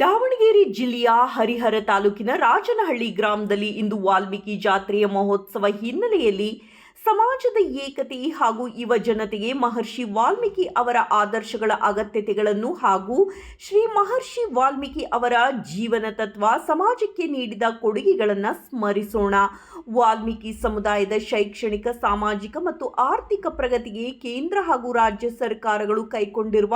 ದಾವಣಗೆರೆ ಜಿಲ್ಲೆಯ ಹರಿಹರ ತಾಲೂಕಿನ ರಾಜನಹಳ್ಳಿ ಗ್ರಾಮದಲ್ಲಿ ಇಂದು ವಾಲ್ಮೀಕಿ ಜಾತ್ರೆಯ ಮಹೋತ್ಸವ ಹಿನ್ನೆಲೆಯಲ್ಲಿ ಸಮಾಜದ ಏಕತೆ ಹಾಗೂ ಯುವ ಜನತೆಗೆ ಮಹರ್ಷಿ ವಾಲ್ಮೀಕಿ ಅವರ ಆದರ್ಶಗಳ ಅಗತ್ಯತೆಗಳನ್ನು ಹಾಗೂ ಶ್ರೀ ಮಹರ್ಷಿ ವಾಲ್ಮೀಕಿ ಅವರ ಜೀವನ ತತ್ವ ಸಮಾಜಕ್ಕೆ ನೀಡಿದ ಕೊಡುಗೆಗಳನ್ನು ಸ್ಮರಿಸೋಣ. ವಾಲ್ಮೀಕಿ ಸಮುದಾಯದ ಶೈಕ್ಷಣಿಕ, ಸಾಮಾಜಿಕ ಮತ್ತು ಆರ್ಥಿಕ ಪ್ರಗತಿಗೆ ಕೇಂದ್ರ ಹಾಗೂ ರಾಜ್ಯ ಸರ್ಕಾರಗಳು ಕೈಗೊಂಡಿರುವ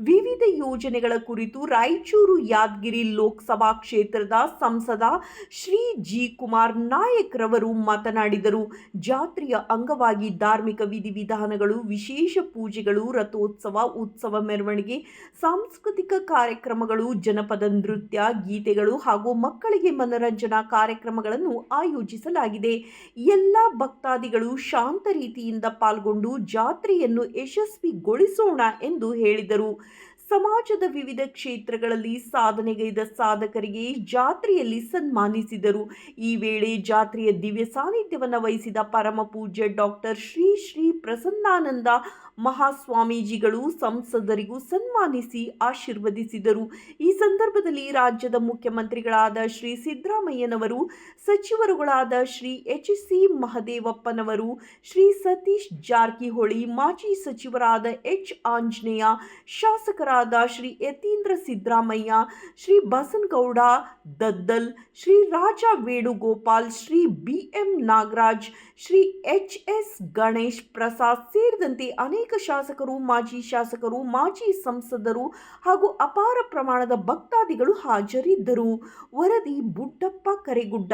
ವಿವಿಧ ಯೋಜನೆಗಳ ಕುರಿತು ರಾಯಚೂರು ಯಾದಗಿರಿ ಲೋಕಸಭಾ ಕ್ಷೇತ್ರದ ಸಂಸದ ಶ್ರೀ ಜಿ ಕುಮಾರ್ ನಾಯಕ್ ರವರು ಮಾತನಾಡಿದರು. ಜಾತ್ರೆಯ ಅಂಗವಾಗಿ ಧಾರ್ಮಿಕ ವಿಧಿವಿಧಾನಗಳು, ವಿಶೇಷ ಪೂಜೆಗಳು, ರಥೋತ್ಸವ, ಉತ್ಸವ ಮೆರವಣಿಗೆ, ಸಾಂಸ್ಕೃತಿಕ ಕಾರ್ಯಕ್ರಮಗಳು, ಜನಪದ ನೃತ್ಯ, ಗೀತೆಗಳು ಹಾಗೂ ಮಕ್ಕಳಿಗೆ ಮನರಂಜನಾ ಕಾರ್ಯಕ್ರಮಗಳನ್ನು ಆಯೋಜಿಸಲಾಗಿದೆ. ಎಲ್ಲ ಭಕ್ತಾದಿಗಳು ಶಾಂತ ರೀತಿಯಿಂದ ಪಾಲ್ಗೊಂಡು ಜಾತ್ರೆಯನ್ನು ಯಶಸ್ವಿಗೊಳಿಸೋಣ ಎಂದು ಹೇಳಿದರು. ಸಮಾಜದ ವಿವಿಧ ಕ್ಷೇತ್ರಗಳಲ್ಲಿ ಸಾಧನೆಗೈದ ಸಾಧಕರಿಗೆ ಜಾತ್ರೆಯಲ್ಲಿ ಸನ್ಮಾನಿಸಿದರು. ಈ ವೇಳೆ ಜಾತ್ರೆಯ ದಿವ್ಯ ಸಾನ್ನಿಧ್ಯವನ್ನು ವಹಿಸಿದ ಪರಮ ಪೂಜ್ಯ ಡಾಕ್ಟರ್ ಶ್ರೀ ಶ್ರೀ ಪ್ರಸನ್ನಾನಂದ ಮಹಾಸ್ವಾಮೀಜಿಗಳು ಸಂಸದರಿಗೂ ಸನ್ಮಾನಿಸಿ ಆಶೀರ್ವದಿಸಿದರು. ಈ ಸಂದರ್ಭದಲ್ಲಿ ರಾಜ್ಯದ ಮುಖ್ಯಮಂತ್ರಿಗಳಾದ ಶ್ರೀ ಸಿದ್ದರಾಮಯ್ಯನವರು, ಸಚಿವರುಗಳಾದ ಶ್ರೀ ಎಚ್ ಸಿ ಮಹದೇವಪ್ಪನವರು, ಶ್ರೀ ಸತೀಶ್ ಜಾರಕಿಹೊಳಿ, ಮಾಜಿ ಸಚಿವರಾದ ಎಚ್. ಆಂಜನೇಯ ಶಾಸಕರಾದ Shri Yathindra Siddaramaiah, Shri Basanagouda Daddal, Shri Raja Venugopal, Shri B M Nagaraj, Shri H S Ganesh Prasad ಸೇರಿದಂತೆ ಅನೇಕ ಶಾಸಕರು, ಮಾಜಿ ಶಾಸಕರು, ಮಾಜಿ ಸಂಸದರು ಹಾಗೂ ಅಪಾರ ಪ್ರಮಾಣದ ಭಕ್ತಾದಿಗಳು ಹಾಜರಿದ್ದರು. ವರದಿ ಬುಡ್ಡಪ್ಪ ಕರೆಗುಡ್ಡ.